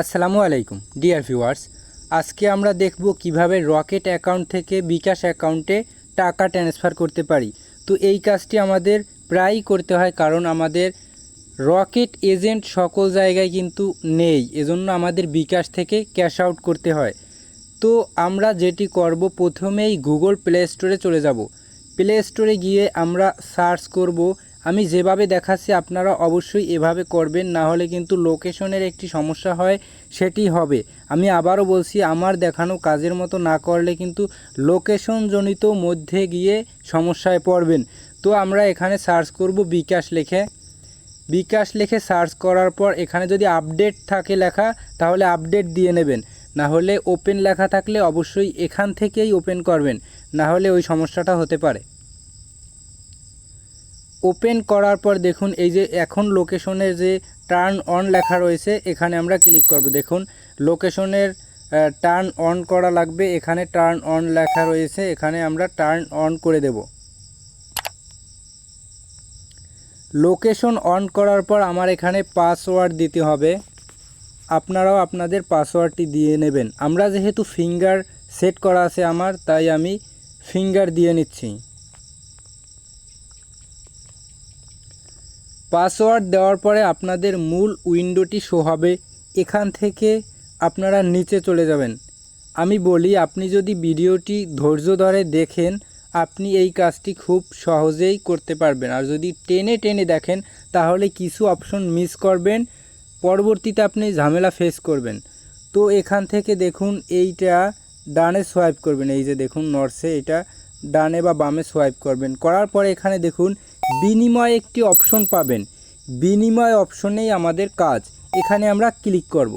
আসসালামু আলাইকুম, dear viewers. আজকে আমরা দেখব কীভাবে রকেট অ্যাকাউন্ট থেকে বিকাশ অ্যাকাউন্টে টাকা ট্রান্সফার করতে পারি। তো এই কাজটি আমাদের প্রায়ই করতে হয়, কারণ আমাদের রকেট এজেন্ট সকল জায়গায় কিন্তু নেই, এজন্য আমাদের বিকাশ থেকে ক্যাশ আউট করতে হয়। তো আমরা যেটি করব, প্রথমেই গুগল প্লে স্টোরে চলে যাব। প্লে স্টোরে গিয়ে আমরা সার্চ করব আমি যেভাবে দেখাচ্ছি আপনারা অবশ্যই এভাবে করবেন, না হলে কিন্তু লোকেশনের একটি সমস্যা হয়, সেটি হবে। আমি আবারও বলছি, আমার দেখানো কাজের মতো না করলে কিন্তু লোকেশনজনিত মধ্যে গিয়ে সমস্যায় পড়বেন। তো আমরা এখানে সার্চ করব বিকাশ লেখে। বিকাশ লিখে সার্চ করার পর এখানে যদি আপডেট থাকে লেখা, তাহলে আপডেট দিয়ে নেবেন। না হলে ওপেন লেখা থাকলে অবশ্যই এখান থেকেই ওপেন করবেন। না হলে ওই সমস্যাটা হতে পারে। ওপেন করার পর দেখুন, এই যে এখন লোকেশনের যে টার্ন অন লেখা রয়েছে, এখানে আমরা ক্লিক করব। দেখুন, লোকেশনের টার্ন অন করা লাগবে, এখানে টার্ন অন লেখা রয়েছে, এখানে আমরা টার্ন অন করে দেব। লোকেশন অন করার পর আমার এখানে পাসওয়ার্ড দিতে হবে। আপনারাও আপনাদের পাসওয়ার্ডটি দিয়ে নেবেন। আমরা যেহেতু ফিঙ্গার সেট করা আছে আমার, তাই আমি ফিঙ্গার দিয়ে নিচ্ছি। পাসওয়ার্ড দেওয়ার পরে আপনাদের মূল উইন্ডোটি শো হবে। এখান থেকে আপনারা নিচে চলে যাবেন। আমি বলি, আপনি যদি ভিডিওটি ধৈর্য ধরে দেখেন, আপনি এই কাজটি খুব সহজেই করতে পারবেন। আর যদি টেনে টেনে দেখেন, তাহলে কিছু অপশন মিস করবেন, পরবর্তীতে আপনি ঝামেলা ফেস করবেন। তো এখান থেকে দেখুন, এইটা ডানে সোয়াইপ করবেন। এই যে দেখুন নর্সে এটা ডানে বা বামে সোয়াইপ করবেন। করার পরে এখানে দেখুন বিনিময় একটি অপশন পাবেন। বিনিময় অপশনেই আমাদের কাজ। এখানে আমরা ক্লিক করব।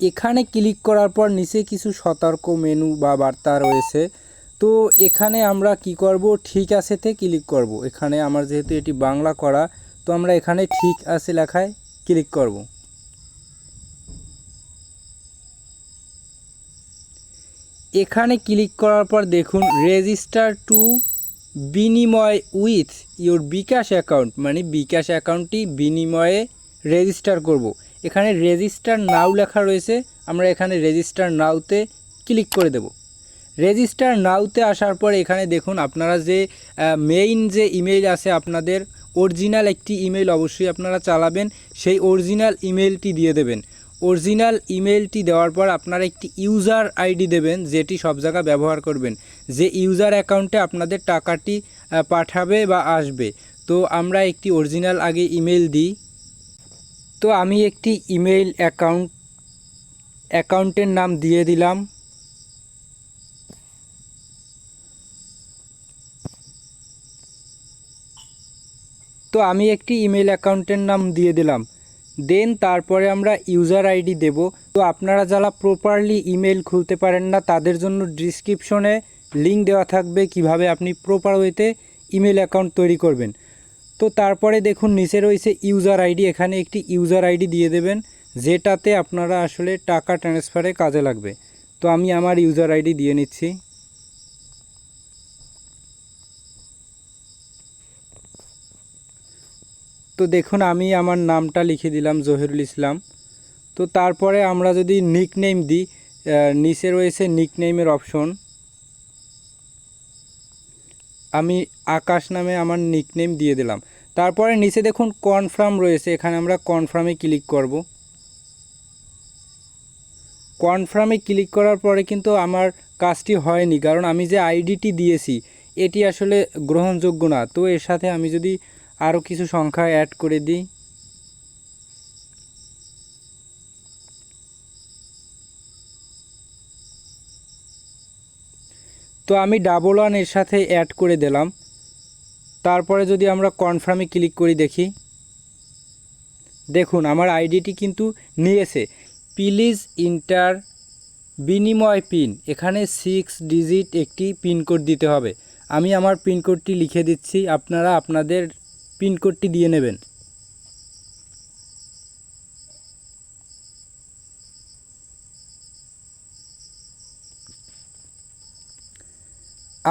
এখানে ক্লিক করার পর নিচে কিছু সতর্ক মেনু বা বার্তা রয়েছে। তো এখানে আমরা কি করব? ঠিক আছেতে ক্লিক করব। এখানে আমার যেহেতু এটি বাংলা করা, তো আমরা এখানে ঠিক আছে লেখায় ক্লিক করব। এখানে ক্লিক করার পর দেখুন register to Binimoy with your bKash account মানে বিকাশ অ্যাকাউন্টটি বিনিময়ে রেজিস্টার করব। এখানে রেজিস্টার নাও লেখা রয়েছে, আমরা এখানে রেজিস্টার নাওতে ক্লিক করে দেব রেজিস্টার নাওতে আসার পর এখানে দেখুন, আপনারা যে মেইন যে ইমেইল আছে আপনাদের অরিজিনাল একটি ইমেল অবশ্যই আপনারা চালাবেন, সেই অরিজিনাল ইমেলটি দিয়ে দেবেন অরিজিনাল ইমেলটি দেওয়ার পর আপনারা একটি ইউজার আইডি দেবেন, যেটি সব জায়গা ব্যবহার করবেন। যে ইউজার অ্যাকাউন্টে আপনাদের টাকাটি পাঠাবে বা আসবে। তো আমরা একটি অরিজিনাল আগে ইমেল দিই। তো আমি একটি ইমেইল অ্যাকাউন্ট, অ্যাকাউন্টের নাম দিয়ে দিলাম। তো আমি একটি ইমেল অ্যাকাউন্টের নাম দিয়ে দিলাম। দেন তারপরে আমরা ইউজার আইডি দেব। তো আপনারা যারা প্রপারলি ইমেল খুলতে পারেন না, তাদের জন্য ডিসক্রিপশনে লিঙ্ক দেওয়া থাকবে কীভাবে আপনি প্রপার ওয়েতে ইমেল অ্যাকাউন্ট তৈরি করবেন। তো তারপরে দেখুন, নিচে রয়েছে ইউজার আইডি এখানে একটি ইউজার আইডি দিয়ে দেবেন, যেটাতে আপনারা আসলে টাকা ট্রান্সফারে কাজে লাগবে। তো আমি আমার ইউজার আইডি দিয়ে নিচ্ছি। তো দেখুন, আমি আমার নামটা লিখে দিলাম, জহিরুল ইসলাম। তো তারপরে আমরা যদি নিক নেম দিই নিচে রয়েছে নিক নেমের অপশন আমি আকাশ নামে আমার নিক নেম দিয়ে দিলাম। তারপরে নিচে দেখুন কনফার্ম রয়েছে। এখানে আমরা কনফার্মে ক্লিক করব। কনফার্মে ক্লিক করার পরে কিন্তু আমার কাজটি হয়নি, কারণ আমি যে আইডিটি দিয়েছি, এটি আসলে গ্রহণযোগ্য না। তো এর সাথে আমি যদি আরও কিছু সংখ্যা অ্যাড করে দিই। তো আমি ডাবল ওয়ানের সাথে অ্যাড করে দিলাম। তারপরে যদি আমরা কনফার্মে ক্লিক করি দেখি। দেখুন, আমার আইডিটি কিন্তু নিয়েছে। প্লিজ ইন্টার বিনিময় পিন এখানে সিক্স ডিজিট একটি পিনকোড দিতে হবে। আমি আমার পিনকোডটি লিখে দিচ্ছি। আপনারা আপনাদের পিনকোডটি দিয়ে নেবেন।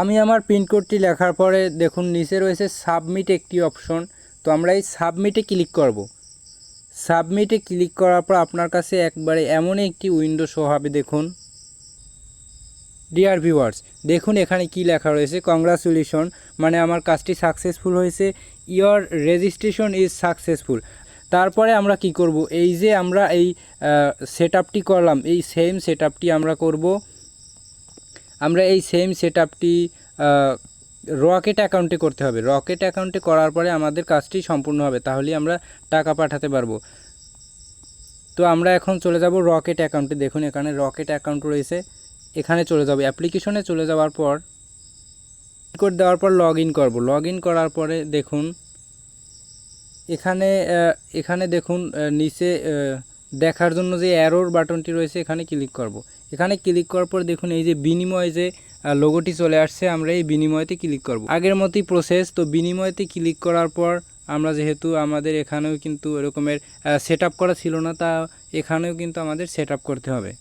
আমি আমার পিনকোডটি লেখার পরে দেখুন, নিচে রয়েছে সাবমিট একটি অপশন। তো আমরা এই সাবমিটে ক্লিক করব। সাবমিটে ক্লিক করার পর আপনার কাছে একবারে এমন একটি উইন্ডো শো হবে, দেখুন। ডিয়ার ভিউয়ার্স দেখুন এখানে কি লেখা রয়েছে। কংগ্রাচুলেশন মানে আমার কাজটি সাকসেসফুল হয়েছে। ইয়োর রেজিস্ট্রেশন ইজ সাকসেসফুল তারপরে আমরা কি করব? এই যে আমরা এই সেট করলাম, এই সেম সেট আমরা করব। আমরা এই সেম সেট রকেট অ্যাকাউন্টে করতে হবে। রকেট অ্যাকাউন্টে করার পরে আমাদের কাজটি সম্পূর্ণ হবে, তাহলে আমরা টাকা পাঠাতে পারব। তো আমরা এখন চলে যাব রকেট অ্যাকাউন্টে দেখুন এখানে রকেট অ্যাকাউন্ট রয়েছে। এখানে চলে যাব অ্যাপ্লিকেশনে চলে যাওয়ার পর কোড দেওয়ার পর লগ ইন করব লগ ইন করার পরে দেখুন, এখানে এখানে দেখুন নিচে দেখার জন্য যে অ্যারোর বাটনটি রয়েছে, এখানে ক্লিক করব। এখানে ক্লিক করার পর দেখুন, এই যে বিনিময় যে লোগোটি চলে আসছে, আমরা এই বিনিময়তে ক্লিক করব। আগের মতোই প্রসেস তো বিনিময়তে ক্লিক করার পর আমরা যেহেতু আমাদের এখানেও কিন্তু এরকমের সেট করা ছিল না, তা এখানেও কিন্তু আমাদের সেট করতে হবে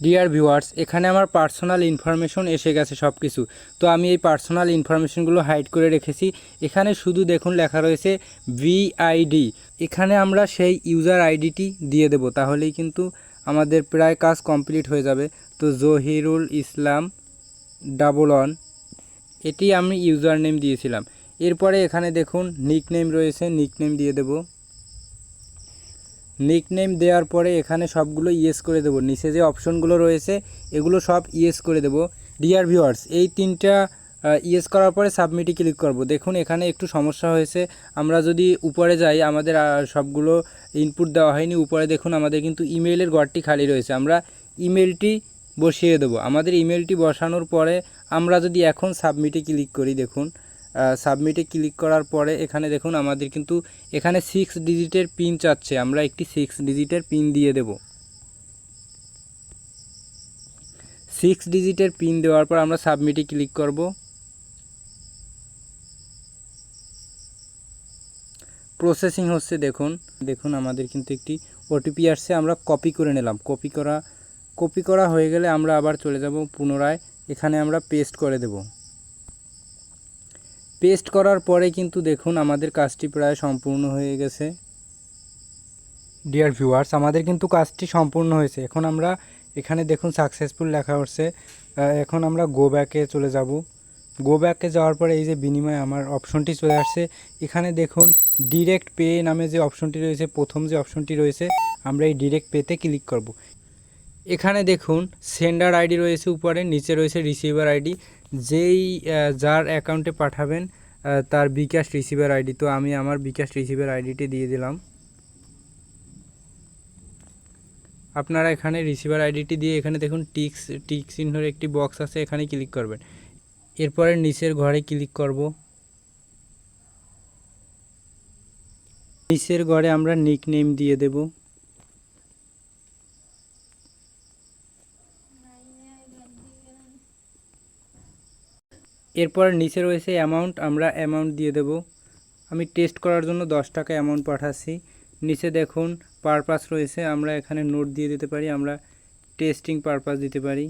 ডিয়ার ভিউয়ার্স এখানে আমার পার্সোনাল ইনফরমেশন এসে গেছে সব কিছু তো আমি এই পার্সোনাল ইনফরমেশনগুলো হাইড করে রেখেছি। এখানে শুধু দেখুন লেখা রয়েছে ভিআইডি এখানে আমরা সেই ইউজার আইডিটি দিয়ে দেব, তাহলেই কিন্তু আমাদের প্রায় কাজ কমপ্লিট হয়ে যাবে। তো জহিরুল ইসলাম ডাবল ওয়ান এটি আমি ইউজার নেম দিয়েছিলাম। এরপরে এখানে দেখুন নিক নেম রয়েছে নিক নেম দিয়ে দেবো। নিকনেম দেওয়ার পরে এখানে সবগুলো ইয়েস করে দেবো। নিচে যে অপশনগুলো রয়েছে, এগুলো সব ইয়েস করে দেবো। ডিয়ার ভিউয়ার্স এই তিনটা ইয়েস করার পরে সাবমিটে ক্লিক করব। দেখুন, এখানে একটু সমস্যা হয়েছে। আমরা যদি উপরে যাই, আমাদের সবগুলো ইনপুট দেওয়া হয়নি। উপরে দেখুন, আমাদের কিন্তু ইমেইলের ঘরটি খালি রয়েছে। আমরা ইমেলটি বসিয়ে দেবো। আমাদের ইমেলটি বসানোর পরে আমরা যদি এখন সাবমিটে ক্লিক করি, দেখুন। সাবমিটে ক্লিক করার পরে এখানে দেখুন আমাদের কিন্তু এখানে সিক্স ডিজিটের পিন চাচ্ছে, আমরা একটি সিক্স ডিজিটের পিন দিয়ে দেব। সিক্স ডিজিটের পিন দেওয়ার পর আমরা সাবমিটে ক্লিক করব। প্রসেসিং হচ্ছে দেখুন দেখুন আমাদের কিন্তু একটি ওটিপি আসছে, আমরা কপি করে নিলাম। কপি করা কপি করা হয়ে গেলে আমরা আবার চলে যাব পুনরায়, এখানে আমরা পেস্ট করে দেব। পেস্ট করার পরে কিন্তু দেখুন আমাদের কাজটি প্রায় সম্পূর্ণ হয়ে গেছে। ডিয়ার ভিউয়ার্স আমাদের কিন্তু কাজটি সম্পূর্ণ হয়েছে। এখন আমরা এখানে দেখুন সাকসেসফুল লেখা আহ, এখন আমরা গো ব্যাকে চলে যাব। গো ব্যাকে যাওয়ার পরে এই যে বিনিময়ে আমার অপশনটি চলে আসছে। এখানে দেখুন ডিরেক্ট পে নামে যে অপশনটি রয়েছে প্রথম যে অপশনটি রয়েছে আমরা এই ডিরেক্ট পেতে ক্লিক করব। এখানে দেখুন সেন্ডার আইডি রয়েছে উপরে নিচে রয়েছে রিসিভার আইডি যেই যার অ্যাকাউন্টে পাঠাবেন তার বিকাশ রিসিভার আইডি তো আমি আমার বিকাশ রিসিভার আইডিটি দিয়ে দিলাম। আপনারা এখানে রিসিভার আইডিটি দিয়ে এখানে দেখুন টিক্স টিক চিহ্নের একটি বক্স আছে, এখানে ক্লিক করবেন। এরপরে নিচের ঘরে ক্লিক করব। নিচের ঘরে আমরা নিক নেম দিয়ে দেব। এরপর নিচে রয়েছে অ্যামাউন্ট আমরা অ্যামাউন্ট দিয়ে দেব। আমি টেস্ট করার জন্য দশ টাকা অ্যামাউন্ট পাঠাচ্ছি। নিচে দেখুন পারপাস রয়েছে, আমরা এখানে নোট দিয়ে দিতে পারি, আমরা টেস্টিং পারপাস দিতে পারি।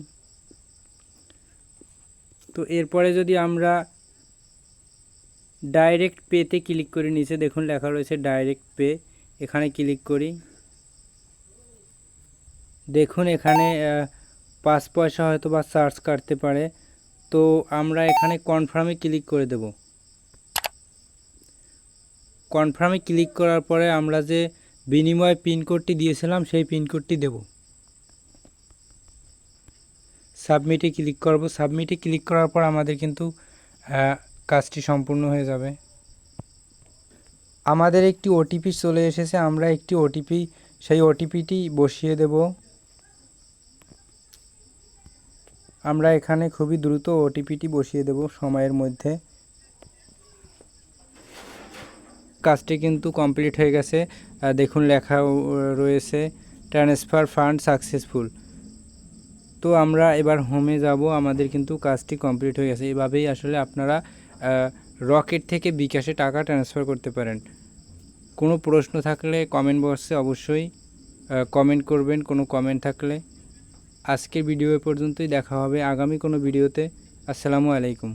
তো এরপরে যদি আমরা ডাইরেক্ট পেতে ক্লিক করি, নিচে দেখুন লেখা রয়েছে ডাইরেক্ট পে এখানে ক্লিক করি। দেখুন এখানে পাঁচ পয়সা হয়তো বা চার্জ কাটতে পারে। তো আমরা এখানে কনফার্মে ক্লিক করে দেব। কনফার্মে ক্লিক করার পরে আমরা যে বিনিময় পিনকোডটি দিয়েছিলাম, সেই পিনকোডটি দেব। সাবমিটে ক্লিক করব। সাবমিটে ক্লিক করার পর আমাদের কিন্তু কাজটি সম্পূর্ণ হয়ে যাবে। আমাদের একটি ওটিপি চলে এসেছে। আমরা একটি ওটিপি সেই ওটিপিটি বসিয়ে দেব। আমরা এখানে খুবই দ্রুত ওটিপিটি বসিয়ে দেব সময়ের মধ্যে। কাজটি কিন্তু কমপ্লিট হয়ে গেছে। দেখুন লেখা রয়েছে। ট্রান্সফার ফান্ড সাকসেসফুল তো আমরা এবার হোমে যাব। আমাদের কিন্তু কাজটি কমপ্লিট হয়ে গেছে। এভাবেই আসলে আপনারা রকেট থেকে বিকাশে টাকা ট্রান্সফার করতে পারেন। কোনো প্রশ্ন থাকলে কমেন্ট বক্সে অবশ্যই কমেন্ট করবেন। কোনো কমেন্ট থাকলে আজকের ভিডিও পর্যন্তই দেখা হবে। আগামী কোনো ভিডিওতে। আসসালামু আলাইকুম।